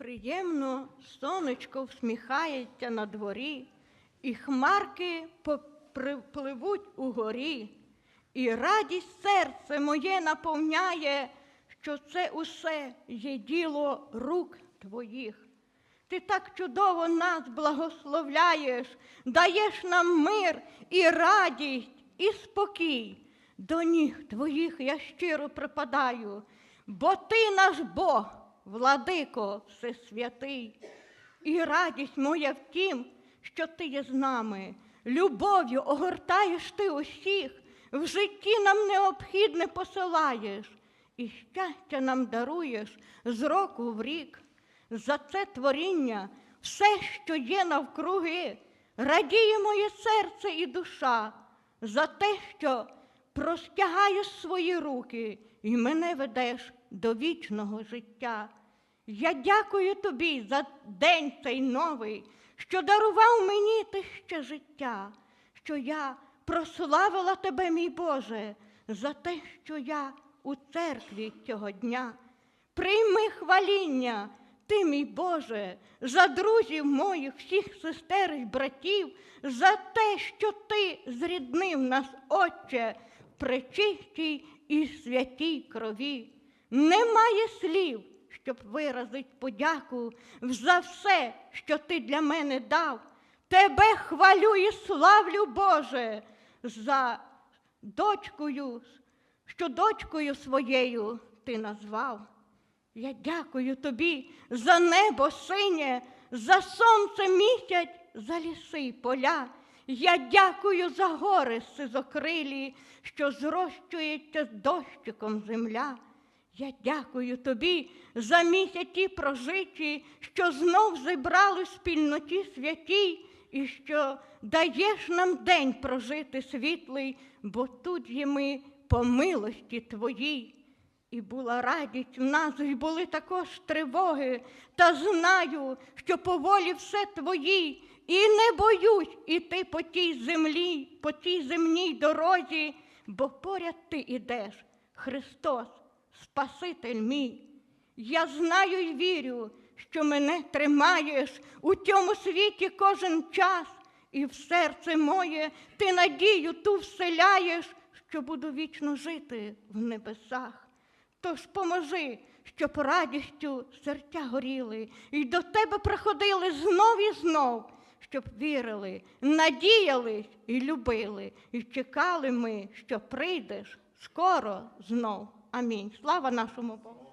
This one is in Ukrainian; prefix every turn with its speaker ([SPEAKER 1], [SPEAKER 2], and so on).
[SPEAKER 1] Приємно сонечко всміхається на дворі, і хмарки попливуть угорі, і радість серце моє наповняє, що це усе є діло рук твоїх. Ти так чудово нас благословляєш, даєш нам мир і радість, і спокій. До ніг твоїх я щиро припадаю, бо ти наш Бог, владико всесвятий. І радість моя в тім, що ти є з нами, любов'ю огортаєш ти усіх, в житті нам необхідне посилаєш, і щастя нам даруєш з року в рік. За це творіння, все, що є навкруги, радіє моє серце і душа, за те, що простягаєш свої руки і мене ведеш до вічного життя. Я дякую тобі за день цей новий, що дарував мені ти ще життя, що я прославила тебе, мій Боже, за те, що я у церкві цього дня. Прийми хваління, ти, мій Боже, за друзів моїх, всіх сестер і братів, за те, що ти зріднив нас, Отче, в пречистій і святій крові. Немає слів, щоб виразить подяку за все, що ти для мене дав. Тебе хвалю і славлю, Боже, за дочкою, що дочкою своєю ти назвав. Я дякую тобі за небо синє, за сонце місяць, за ліси й поля. Я дякую за гори сизокрилі, що зрощується дощиком земля. Я дякую тобі за місяці прожиті, що знов зібрали в спільноті святій, і що даєш нам день прожити світлий, бо тут є ми по милості твоїй. І була радість в нас, і були також тривоги, та знаю, що по волі все твоїй, і не боюсь іти по тій землі, по тій земній дорозі, бо поряд ти ідеш, Христос, Спаситель мій. Я знаю і вірю, що мене тримаєш у цьому світі кожен час, і в серце моє ти надію ту вселяєш, що буду вічно жити в небесах. Тож поможи, щоб радістю серця горіли, і до тебе приходили знов і знов, щоб вірили, надіялись і любили, і чекали ми, що прийдеш скоро знов. Амінь. Слава нашому Богу.